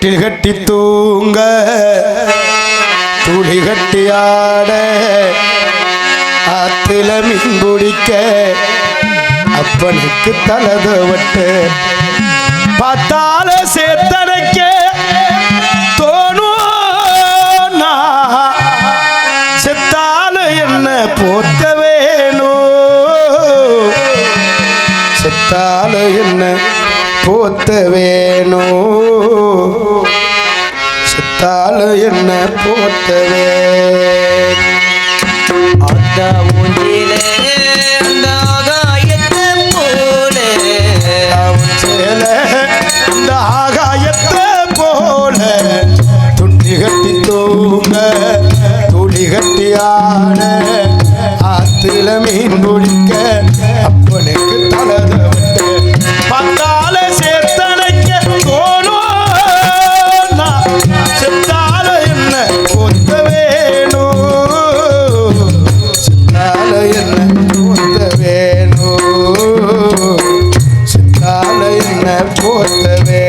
தொட்டில் கட்டி தூங்க துளி கட்டி ஆட ஆத்துல மீன் பிடிக்க அப்பனுக்கு தலதவட்டு பார்த்தால சேத்தனைக்க தோணும் செத்தால என்ன போத்த வேணும் செத்தால என்ன போத்த வேணும் தாழ என்ன போட்டவே? அந்த ஊஞ்சிலே அந்த ஆகாயத்தை போல. சேலை அந்த ஆகாயத்தை போல. துண்டி போத்தவே